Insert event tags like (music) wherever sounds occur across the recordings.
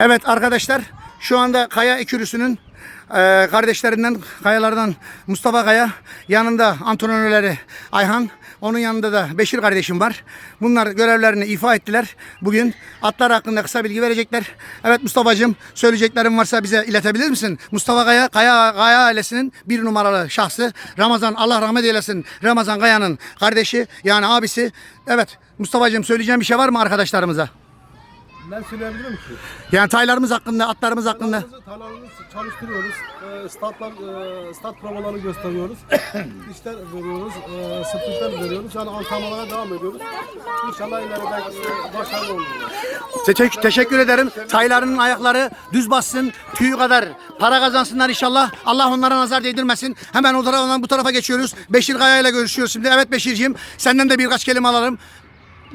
Evet arkadaşlar şu anda Kaya Ekürüsü'nün e, kardeşlerinden Kayalardan Mustafa Kaya yanında antrenörleri Ayhan onun yanında da Beşir kardeşim var. Bunlar görevlerini ifa ettiler. Bugün atlar hakkında kısa bilgi verecekler. Evet Mustafa'cığım söyleyeceklerin varsa bize iletebilir misin? Mustafa Kaya, Kaya, Kaya ailesinin bir numaralı şahsı. Ramazan Allah rahmet eylesin. Ramazan Kaya'nın kardeşi yani abisi. Evet Mustafa'cığım söyleyeceğim bir şey var mı arkadaşlarımıza? Ben söyleyebilirim ki. Yani taylarımız hakkında, atlarımız hakkında. Tarlalarımızı çalıştırıyoruz. E, statlar, e, stat provaları gösteriyoruz. (coughs) İşler veriyoruz. E, sprintler veriyoruz. Yani antrenmanlara devam ediyoruz. İnşallah ileride e, başarılı oluruz. Te- teşekkür ederim. Taylarının ayakları düz bassın, tüyü kadar para kazansınlar inşallah. Allah onlara nazar değdirmesin. Hemen o tarafadan bu tarafa geçiyoruz. Beşir Kaya ile görüşüyoruz şimdi. Evet Beşirciğim, senden de birkaç kelime alalım.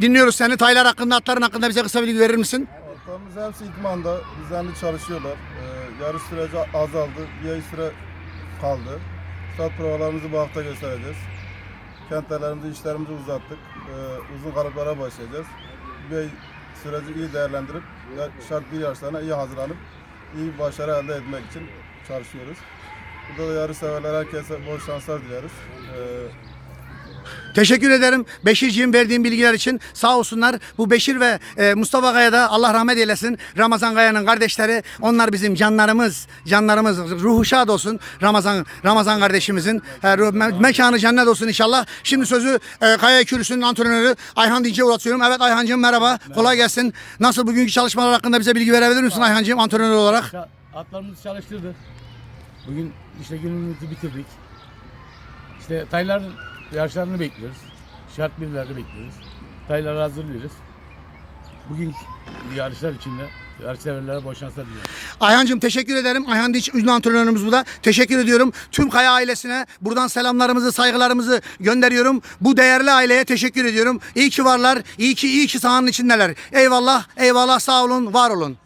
Dinliyoruz seni. Taylar hakkında, atların hakkında bize kısa bilgi verir misin? Atlarımız hepsi idmanda, düzenli çalışıyorlar. Ee, yarış süreci azaldı, bir ay süre kaldı. Stat provalarımızı bu hafta göstereceğiz. Kentlerimizi, işlerimizi uzattık. Ee, uzun kalıplara başlayacağız. Bir ay süreci iyi değerlendirip, şart bir yarışlarına iyi hazırlanıp, iyi bir başarı elde etmek için çalışıyoruz. Burada da yarış severler herkese bol şanslar dileriz. Ee, Teşekkür ederim Beşirciğim verdiğin bilgiler için. Sağ olsunlar. Bu Beşir ve e, Mustafa Kaya da Allah rahmet eylesin. Ramazan Kaya'nın kardeşleri. Onlar bizim canlarımız. Canlarımız. Ruhu şad olsun. Ramazan Ramazan kardeşimizin. E, ruh- me- mekanı cennet olsun inşallah. Şimdi sözü e, Kaya Kürüsü'nün antrenörü Ayhan Dinç'e uzatıyorum. Evet Ayhancığım merhaba. Kolay gelsin. Nasıl bugünkü çalışmalar hakkında bize bilgi verebilir misin Ayhancığım antrenör olarak? Ça- Atlarımızı çalıştırdık. Bugün işte günümüzü bitirdik. İşte tayların yarışlarını bekliyoruz. Şart birleri bekliyoruz. Tayları hazırlıyoruz. Bugün yarışlar içinde yarışseverlere bol şanslar diliyorum. Ayhancığım teşekkür ederim. Ayhan Dinç ünlü antrenörümüz bu da. Teşekkür ediyorum. Tüm Kaya ailesine buradan selamlarımızı, saygılarımızı gönderiyorum. Bu değerli aileye teşekkür ediyorum. İyi ki varlar. İyi ki iyi ki sahanın içindeler. Eyvallah, eyvallah sağ olun, var olun.